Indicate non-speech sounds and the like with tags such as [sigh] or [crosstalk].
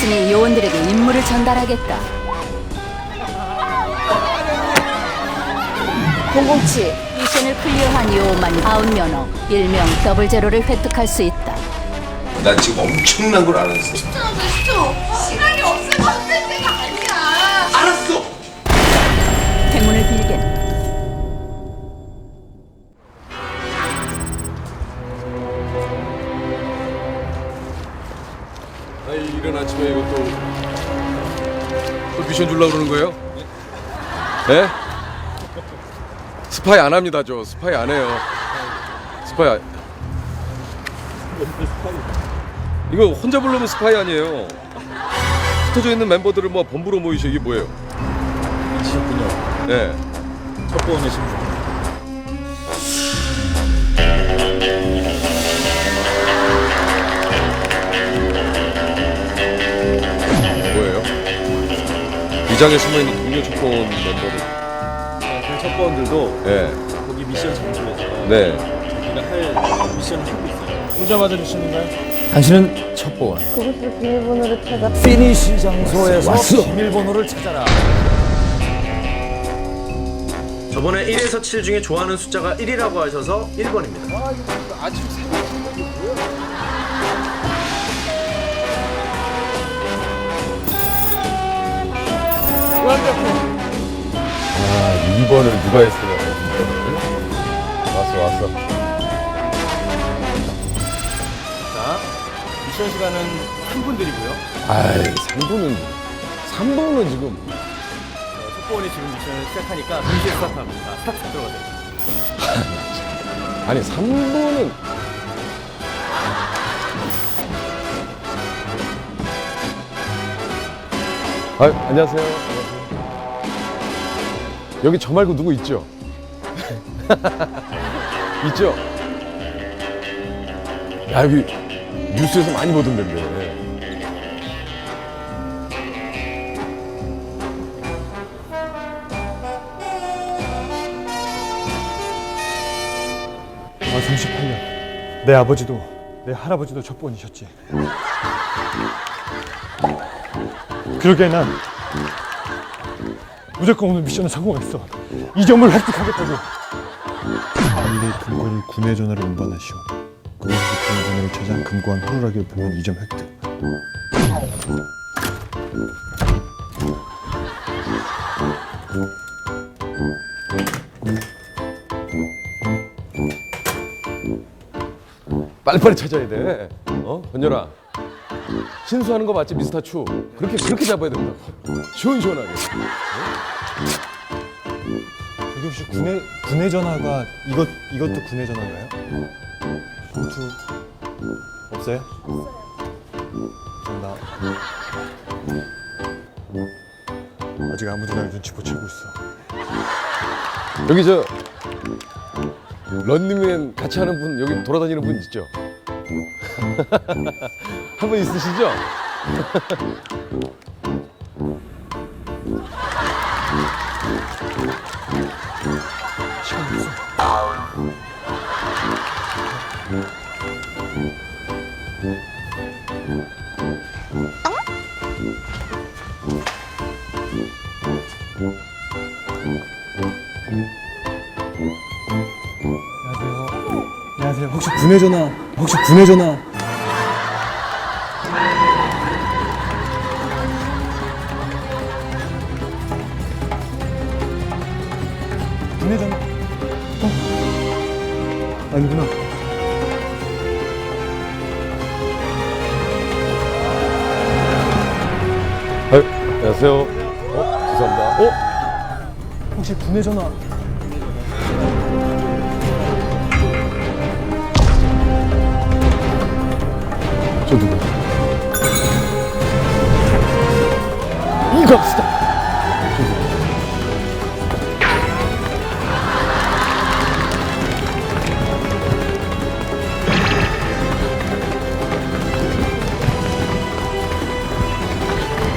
팀원들에게 임무를 전달하겠다. 007 미션을 클리어한 이후만 아웃 면허 일명 더블 제로를 획득할 수 있다. 난 지금 엄청난 걸 알았어. 10초 남았어 10초 시간이 이 이른 아침에 이것도 또 미션 주려고 그러는 거예요? 네? 스파이 안 합니다 저 스파이 안 해요 스파이 안... 이거 혼자 부르면 스파이 아니에요 흩어져 있는 멤버들을 뭐 본부로 모이셔 이게 뭐예요? 미치셨군요. 네 첩보원의 심수. 위장에 숨어있는 동료 첩보원 멤버들 그 첩보원들도 네, 거기 미션 장소에서 네. 자기가 할 미션을 하고 있어요. 오자마자 미션인가요? 당신은 첩보원 그곳을 비밀번호를 찾아 피니시 장소에서 왔어. 비밀번호를 찾아라 저번에 1에서 7 중에 좋아하는 숫자가 1이라고 하셔서 1번입니다. 아 2번을 누가 했어요? 왔어 왔어 자, 미션 시간은 한 분들이고요. 아이 3분은 3분은 지금 어, 첩보원이 지금 미션을 시작하니까 동시에 스타트합니다. 스타트 들어가세요. 아니 3분은 아 안녕하세요 여기 저 말고 누구 있죠? [laughs] 있죠? 야 여기 뉴스에서 많이 보던 데인데 아 38년 내 아버지도 내 할아버지도 첩보원이셨지 그러게 난 무조건 오늘 미션을 성공했어. 이 점을 획득하겠다고. 빨리 금고를 군의 전화로 운반하시오. 그곳에서 비밀번호를 찾아 금고한 호루라기를 보면 이 점 획득. 빨리빨리 찾아야 돼. 어? 건열아 신수하는 거 맞지 미스터 추 그렇게 그렇게 잡아야 된다고 시원시원하게 여기 혹시 군의 군의 전화가 이것 이것도 군의 전화인가요? 봉투 없어요? 감사합니다. 아직 아무도 날 눈치 못 채고 있어. 여기 저 런닝맨 같이 하는 분 여기 돌아다니는 분 있죠? [laughs] 한분 있으시죠? 안녕하세요. 안녕하세요. 혹시 군의 전화? 혹시 군의 전화? 군의 전화? 어? 아니구나. 아, 안녕하세요. 어, 죄송합니다. 어? 혹시 군의 전화? 저 누구? 이갑시다.